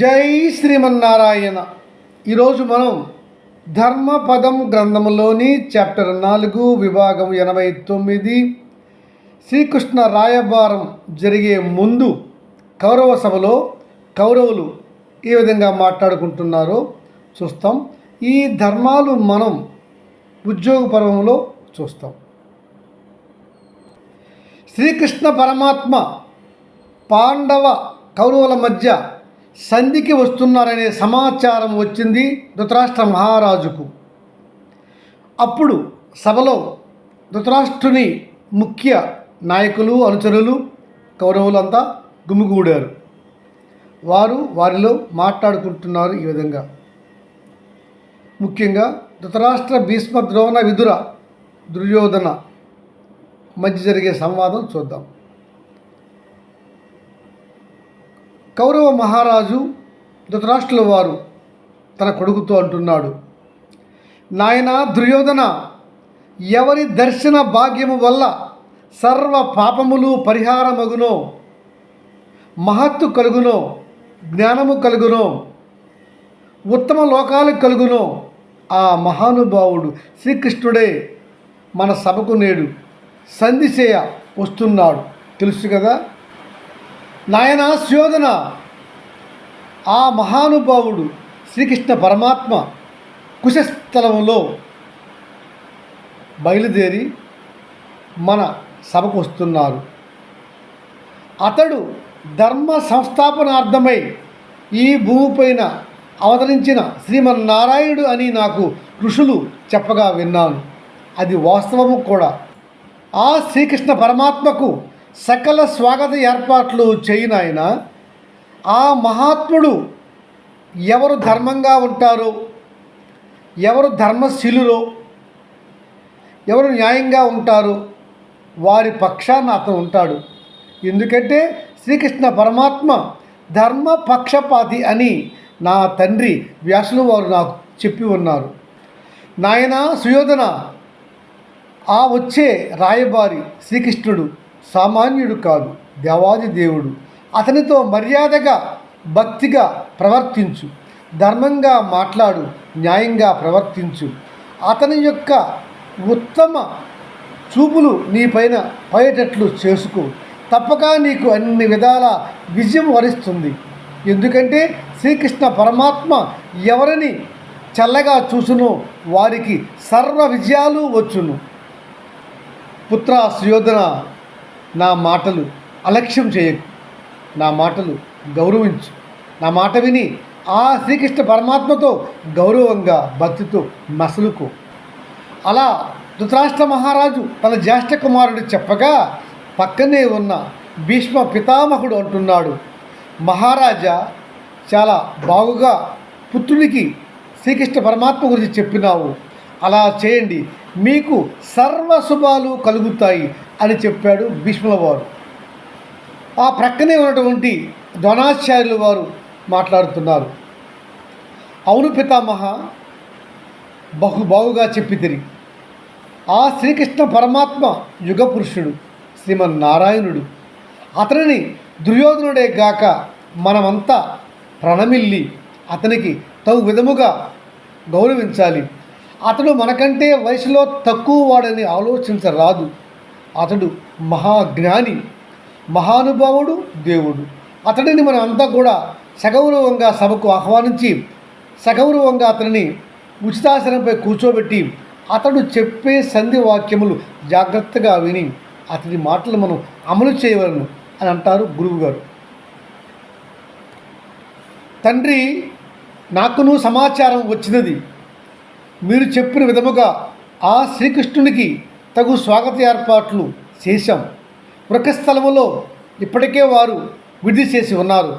జై శ్రీమన్నారాయణ. ఈరోజు మనం ధర్మపదం గ్రంథంలోని చాప్టర్ నాలుగు విభాగం ఎనభై తొమ్మిది శ్రీకృష్ణ రాయబారం జరిగే ముందు కౌరవ సభలో కౌరవులు ఏ విధంగా మాట్లాడుకుంటున్నారో చూస్తాం. ఈ ధర్మాలు మనం ఉద్యోగ పర్వంలో చూస్తాం. శ్రీకృష్ణ పరమాత్మ పాండవ కౌరవుల మధ్య సంధికి వస్తున్నారనే సమాచారం వచ్చింది ధృతరాష్ట్ర మహారాజుకు. అప్పుడు సభలో ధృతరాష్ట్రుని ముఖ్య నాయకులు అనుచరులు కౌరవులంతా గుమిగూడారు. వారు వారిలో మాట్లాడుకుంటున్నారు ఈ విధంగా. ముఖ్యంగా ధృతరాష్ట్ర భీష్మ ద్రోణ విదుర దుర్యోధన మధ్య జరిగే సంవాదం చూద్దాం. కౌరవ మహారాజు ధృతరాష్ట్రుల వారు తన కొడుకుతో అంటున్నాడు నాయన దుర్యోధన ఎవరి దర్శన భాగ్యము వల్ల సర్వ పాపములు పరిహారమగునో మహత్తు కలుగునో జ్ఞానము కలుగునో ఉత్తమ లోకాలు కలుగునో ఆ మహానుభావుడు శ్రీకృష్ణుడే మన సభకు నేడు సంధి చేయ వస్తున్నాడు. తెలుసు కదా? నాయన శోధన ఆ మహానుభావుడు శ్రీకృష్ణ పరమాత్మ కుశస్థలంలో బయలుదేరి మన సభకు వస్తున్నారు. అతడు ధర్మ సంస్థాపనార్థమై ఈ భూమిపైన అవతరించిన శ్రీమన్నారాయణుడు అని నాకు ఋషులు చెప్పగా విన్నాను. అది వాస్తవము కూడా. ఆ శ్రీకృష్ణ పరమాత్మకు సకల స్వాగత ఏర్పాట్లు చేయనాయన ఆ మహాత్ముడు ఎవరు ధర్మంగా ఉంటారో? ఎవరు ధర్మశీలురో? ఎవరు న్యాయంగా ఉంటారో? వారి పక్షాన అతను ఉంటాడు. ఎందుకంటే శ్రీకృష్ణ పరమాత్మ ధర్మ పక్షపాతి అని నా తండ్రి వ్యాసులు వారు నాకు చెప్పి ఉన్నారు. నాయన సుయోధన ఆ వచ్చే రాయబారి శ్రీకృష్ణుడు సామాన్యుడు కాదు దేవాది దేవుడు. అతనితో మర్యాదగా భక్తిగా ప్రవర్తించు. ధర్మంగా మాట్లాడు న్యాయంగా ప్రవర్తించు. అతని యొక్క ఉత్తమ చూపులు నీపైన పడేటట్లు చేసుకో. తప్పక నీకు అన్ని విధాల విజయం వరిస్తుంది. ఎందుకంటే శ్రీకృష్ణ పరమాత్మ ఎవరిని చల్లగా చూసునో వారికి సర్వ విజయాలు వచ్చును. పుత్ర సుయోధన నా మాటలు అలక్ష్యం చేయకు. నా మాటలు గౌరవించు. నా మాట విని ఆ శ్రీకృష్ణ పరమాత్మతో గౌరవంగా భక్తితో మసలుకో. అలా ధృతరాష్ట్ర మహారాజు తన జ్యేష్ఠ కుమారుడు చెప్పగా పక్కనే ఉన్న భీష్మ పితామహుడు అంటున్నాడు మహారాజా చాలా బాగుగా పుత్రునికి శ్రీకృష్ణ పరమాత్మ గురించి చెప్పినావు. అలా చేయండి. మీకు సర్వ శుభాలు కలుగుతాయి అని చెప్పాడు భీష్ముల వారు ఆ ప్రక్కనే ఉన్నటువంటి ద్రోణాచార్యులు వారు మాట్లాడుతున్నారు. అవును పితామహ బహు బాగుగా చెప్పి తిరిగి. ఆ శ్రీకృష్ణ పరమాత్మ యుగ పురుషుడు శ్రీమన్నారాయణుడు. అతనిని దుర్యోధనుడే గాక మనమంతా ప్రణమిల్లి అతనికి తగు విధముగా గౌరవించాలి. అతడు మనకంటే వయసులో తక్కువ వాడని ఆలోచించరాదు అతడు మహాజ్ఞాని మహానుభావుడు దేవుడు. అతడిని మనం అంతా కూడా సగౌరవంగా సభకు ఆహ్వానించి సగౌరవంగా అతనిని ఉచితాసనంపై కూర్చోబెట్టి అతడు చెప్పే సంధి వాక్యములు జాగ్రత్తగా విని అతడి మాటలు మనం అమలు చేయవలను అని అంటారు గురువుగారు. తండ్రి నాకును సమాచారం వచ్చినది. మీరు చెప్పిన విధముగా ఆ శ్రీకృష్ణునికి తగు స్వాగత ఏర్పాట్లు చేశాం. వృకస్థలములో ఇప్పటికే వారు విడిది చేసి ఉన్నారు.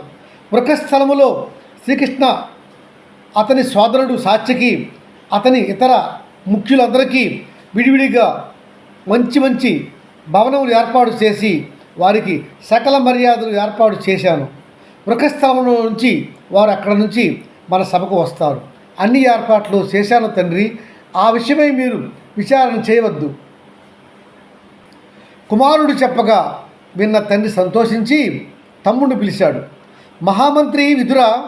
వృకస్థలములో శ్రీకృష్ణ అతని సోదరుడు సాత్యకి అతని ఇతర ముఖ్యులందరికీ విడివిడిగా మంచి మంచి భవనములు ఏర్పాటు చేసి వారికి సకల మర్యాదలు ఏర్పాటు చేశాను. వృకస్థలంలో నుంచి వారు అక్కడ నుంచి మన సభకు వస్తారు. అన్ని ఏర్పాట్లు చేశాను తండ్రి. ఆ విషయమై మీరు విచారణ చేయవద్దు. కుమారుడు చెప్పగా విన్న తండ్రి సంతోషించి తమ్ముడిని పిలిచాడు. మహామంత్రి విధుర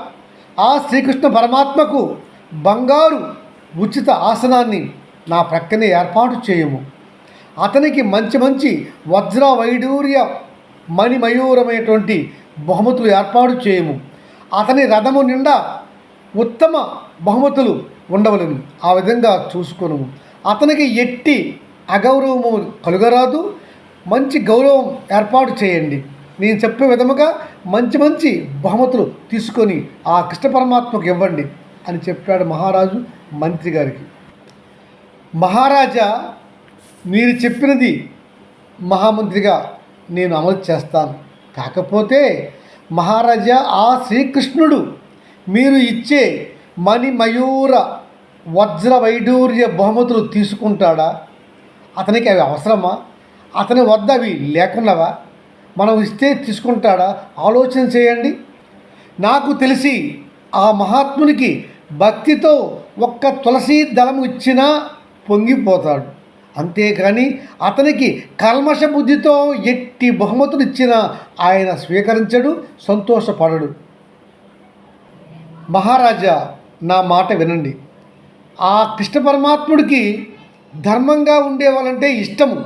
ఆ శ్రీకృష్ణ పరమాత్మకు బంగారు ఉచిత ఆసనాన్ని నా ప్రక్కనే ఏర్పాటు చేయము. అతనికి మంచి మంచి వజ్ర వైడూర్య మణిమయూరమైనటువంటి బహుమతులు ఏర్పాటు చేయము. అతని రథము నిండా ఉత్తమ బహుమతులు ఉండవలను. ఆ విధంగా చూసుకోను. అతనికి ఎట్టి అగౌరవము కలుగరాదు. మంచి గౌరవం ఏర్పాటు చేయండి. నేను చెప్పే విధముగా మంచి మంచి బహుమతులు తీసుకొని ఆ కృష్ణ పరమాత్మకు ఇవ్వండి అని చెప్పాడు మహారాజు మంత్రి గారికి. మహారాజా మీరు చెప్పినది మహామంత్రిగా నేను అమలు చేస్తాను. కాకపోతే మహారాజా ఆ శ్రీకృష్ణుడు మీరు ఇచ్చే మణిమయూర వజ్ర వైడూర్య బహుమతులు తీసుకుంటాడా? అతనికి అవి అవసరమా? అతని వద్ద అవి లేకున్నవా? మనం ఇస్తే తీసుకుంటాడా? ఆలోచన చేయండి. నాకు తెలిసి ఆ మహాత్మునికి భక్తితో ఒక్క తులసి దళం ఇచ్చినా పొంగిపోతాడు. అంతేకాని అతనికి కల్మష బుద్ధితో ఎట్టి బహుమతులు ఇచ్చినా ఆయన స్వీకరించడు సంతోషపడడు. మహారాజా నా మాట వినండి. ఆ కృష్ణ పరమాత్ముడికి ధర్మంగా ఉండేవాళ్ళంటే ఇష్టము.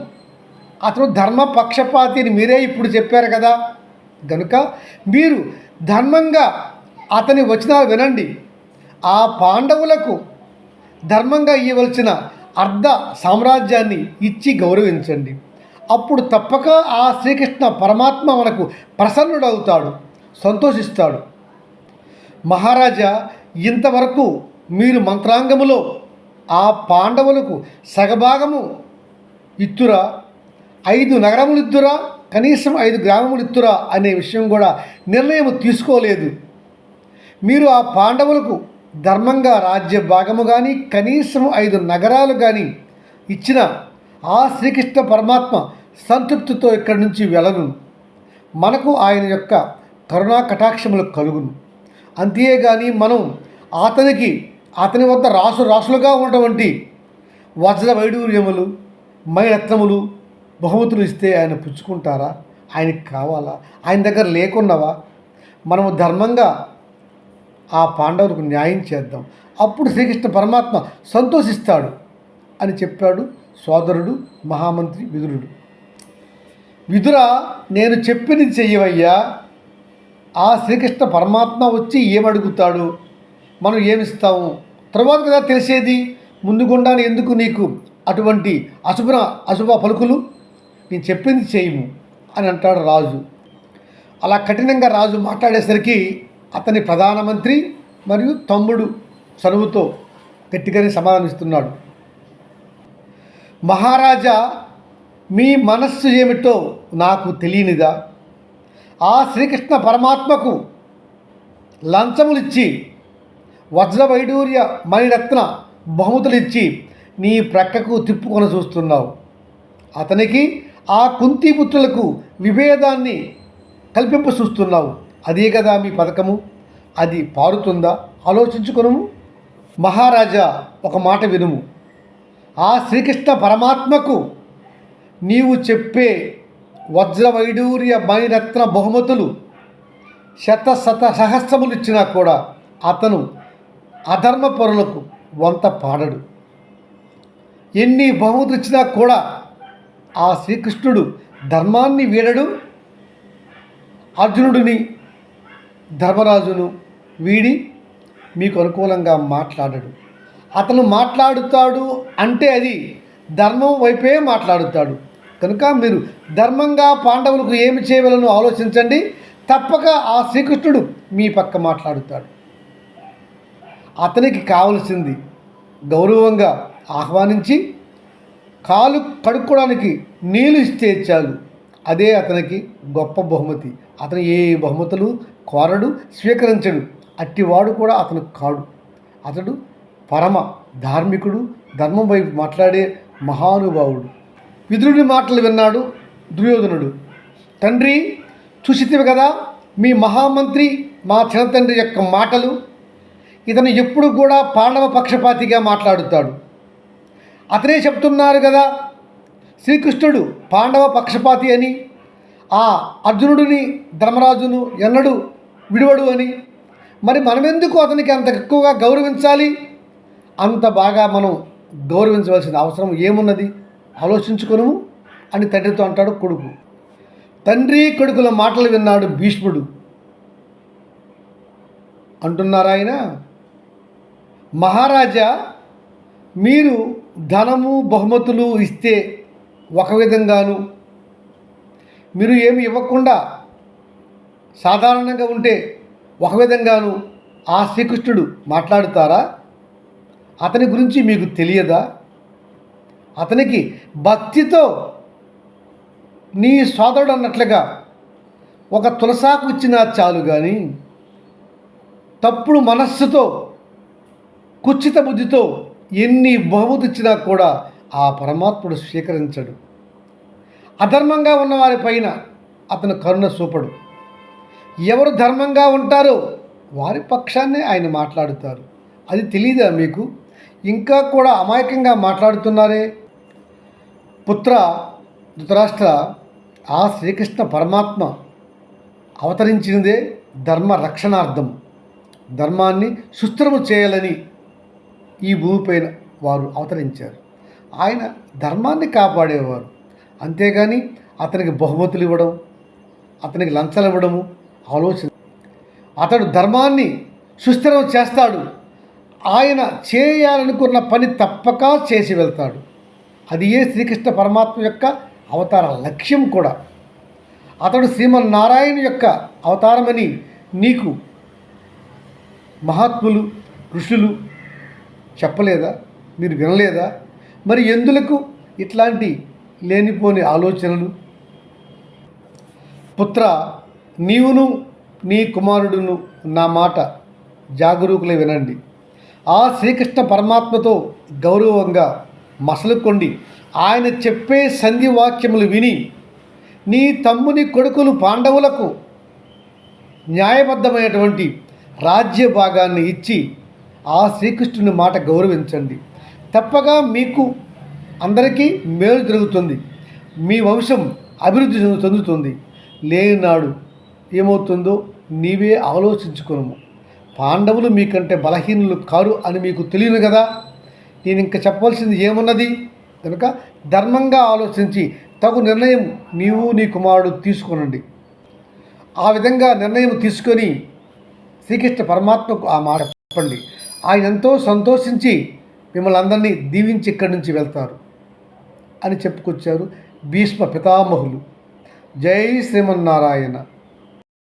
అతను ధర్మ పక్షపాతి అని మీరే ఇప్పుడు చెప్పారు కదా. కనుక మీరు ధర్మంగా అతని వచనాలు వినండి. ఆ పాండవులకు ధర్మంగా ఇవ్వవలసిన అర్ధ సామ్రాజ్యాన్ని ఇచ్చి గౌరవించండి. అప్పుడు తప్పక ఆ శ్రీకృష్ణ పరమాత్మ మనకు ప్రసన్నుడవుతాడు సంతోషిస్తాడు. మహారాజా ఇంతవరకు మీరు మంత్రాంగములో ఆ పాండవులకు సగభాగము ఇత్తురా? ఐదు నగరములు ఇద్దురా కనీసం ఐదు గ్రామములు ఇత్తురా? అనే విషయం కూడా నిర్ణయం తీసుకోలేదు. మీరు ఆ పాండవులకు ధర్మంగా రాజ్య భాగము కానీ కనీసం ఐదు నగరాలు కానీ ఇచ్చిన ఆ శ్రీకృష్ణ పరమాత్మ సంతృప్తితో ఇక్కడి నుంచి వెళ్ళను మనకు ఆయన యొక్క కరుణా కటాక్షములు కలుగును. అంతేగాని మనం అతనికి అతని వద్ద రాసు రాసులుగా ఉన్నటువంటి వజ్ర వైడూర్యములు మైరత్నములు బహుమతులు ఇస్తే ఆయన పుచ్చుకుంటారా? ఆయనకి కావాలా? ఆయన దగ్గర లేకున్నవా? మనము ధర్మంగా ఆ పాండవులకు న్యాయం చేద్దాం. అప్పుడు శ్రీకృష్ణ పరమాత్మ సంతోషిస్తాడు అని చెప్పాడు సోదరుడు మహామంత్రి విదురుడు. విదుర నేను చెప్పింది చెయ్యవయ్యా. ఆ శ్రీకృష్ణ పరమాత్మ వచ్చి ఏమడుగుతాడు? మనం ఏమిస్తాము? తర్వాత కదా తెలిసేది. ముందుగుండానే ఎందుకు నీకు అటువంటి అశుభ అశుభ పలుకులు? నేను చెప్పింది చేయము అని అంటాడు రాజు. అలా కఠినంగా రాజు మాట్లాడేసరికి అతని ప్రధానమంత్రి మరియు తమ్ముడు చనువుతో గట్టిగానే సమాధానిస్తున్నాడు. మహారాజా మీ మనస్సు ఏమిటో నాకు తెలియనిదా? ఆ శ్రీకృష్ణ పరమాత్మకు లంచములిచ్చి వజ్రవైడూర్య మణిరత్న బహుమతులు ఇచ్చి నీ ప్రక్కకు తిప్పుకొని చూస్తున్నావు. అతనికి ఆ కుంతిపుత్రులకు విభేదాన్ని కల్పింపు చూస్తున్నావు. అదే కదా మీ పథకము? అది పారుతుందా? ఆలోచించుకును మహారాజా ఒక మాట వినుము. ఆ శ్రీకృష్ణ పరమాత్మకు నీవు చెప్పే వజ్రవైడూర్య బహుమతులు శత శత సహస్రములు ఇచ్చినా కూడా అతను అధర్మ పొరలకు వంత పాడడు. ఎన్ని బహుమతులు ఇచ్చినా కూడా ఆ శ్రీకృష్ణుడు ధర్మాన్ని వీడడు. అర్జునుడిని ధర్మరాజును వీడి మీకు అనుకూలంగా మాట్లాడడు. అతను మాట్లాడుతాడు అంటే అది ధర్మం వైపే మాట్లాడుతాడు. కనుక మీరు ధర్మంగా పాండవులకు ఏమి చేయవలను ఆలోచించండి. తప్పక ఆ శ్రీకృష్ణుడు మీ పక్క మాట్లాడుతాడు. అతనికి కావలసింది గౌరవంగా ఆహ్వానించి కాలు కడుక్కోవడానికి నీళ్ళు ఇస్తే చాలు. అదే అతనికి గొప్ప బహుమతి. అతను ఏ బహుమతులు కోరడు స్వీకరించడు. అట్టివాడు కూడా అతను కాడు. అతడు పరమ ధార్మికుడు ధర్మం వైపు మాట్లాడే మహానుభావుడు. విదురుడి మాటలు విన్నాడు దుర్యోధనుడు. తండ్రి చూసితివి కదా మీ మహామంత్రి మా చిన్నతండ్రి యొక్క మాటలు. ఇతను ఎప్పుడు కూడా పాండవ పక్షపాతిగా మాట్లాడుతాడు. అతనే చెప్తున్నారు కదా శ్రీకృష్ణుడు పాండవ పక్షపాతి అని ఆ అర్జునుడిని ధర్మరాజును ఎన్నడు విడివడు అని. మరి మనం ఎందుకు అతనికి అంత ఎక్కువగా గౌరవించాలి? అంత బాగా మనం గౌరవించవలసిన అవసరం ఏమున్నది? ఆలోచించుకొను అని తండ్రితో అంటాడు కొడుకు. తండ్రి కొడుకుల మాటలు విన్నాడు భీష్ముడు. అంటున్నారా ఆయన? మహారాజా మీరు ధనము బహుమతులు ఇస్తే ఒక విధంగాను. మీరు ఏమి ఇవ్వకుండా సాధారణంగా ఉంటే ఒక విధంగాను ఆ శ్రీకృష్ణుడు మాట్లాడుతారా? అతని గురించి మీకు తెలియదా? అతనికి భక్తితో నీ సోదరుడు అన్నట్లుగా ఒక తులసాకు ఇచ్చినా చాలు కానీ తప్పుడు మనస్సుతో కుచిత బుద్ధితో ఎన్ని బహుమతి ఇచ్చినా కూడా ఆ పరమాత్ముడు స్వీకరించడు. అధర్మంగా ఉన్న పైన అతను కరుణ చూపడు. ఎవరు ధర్మంగా ఉంటారో వారి పక్షాన్నే ఆయన మాట్లాడుతారు. అది తెలియదా మీకు? ఇంకా కూడా అమాయకంగా మాట్లాడుతున్నారే? పుత్ర ధృతరాష్ట్ర ఆ శ్రీకృష్ణ పరమాత్మ అవతరించినదే ధర్మ రక్షణార్థం. ధర్మాన్ని సుస్థిరము చేయాలని ఈ భూమిపైన వారు అవతరించారు. ఆయన ధర్మాన్ని కాపాడేవారు. అంతేగాని అతనికి బహుమతులు ఇవ్వడం అతనికి లంచాలు ఇవ్వడము ఆలోచన. అతడు ధర్మాన్ని సుస్థిరం చేస్తాడు. ఆయన చేయాలనుకున్న పని తప్పక చేసి వెళ్తాడు. అది ఏ శ్రీకృష్ణ పరమాత్మ యొక్క అవతార లక్ష్యం కూడా? అతడు శ్రీమన్నారాయణ యొక్క అవతారమని నీకు మహాత్ములు ఋషులు చెప్పలేదా? మీరు వినలేదా? మరి ఎందులకు ఇట్లాంటి లేనిపోని ఆలోచనలు? పుత్ర నీవును నీ కుమారుడును నా మాట జాగరూకులై వినండి. ఆ శ్రీకృష్ణ పరమాత్మతో గౌరవంగా మసలుకొండి. ఆయన చెప్పే సంధి వాక్యములు విని నీ తమ్ముని కొడుకులు పాండవులకు న్యాయబద్ధమైనటువంటి రాజ్య భాగాన్ని ఇచ్చి ఆ శ్రీకృష్ణుని మాట గౌరవించండి. తప్పగా మీకు అందరికీ మేలు జరుగుతుంది. మీ వంశం అభివృద్ధి చెందు- చెందుతుంది. లేనినాడు ఏమవుతుందో నీవే ఆలోచించుకును పాండవులు మీకంటే బలహీనులు కారు అని మీకు తెలియను కదా? నేను ఇంకా చెప్పవలసింది ఏమున్నది? కనుక ధర్మంగా ఆలోచించి తగు నిర్ణయం నీవు నీ కుమారుడు తీసుకొనండి. ఆ విధంగా నిర్ణయం తీసుకొని శ్రీకృష్ణ పరమాత్మకు ఆ మాట చెప్పండి. ఆయన ఎంతో సంతోషించి మిమ్మల్ని అందరినీ దీవించి ఇక్కడి నుంచి వెళ్తారు అని చెప్పుకొచ్చారు భీష్మ పితామహులు. జై శ్రీమన్నారాయణ.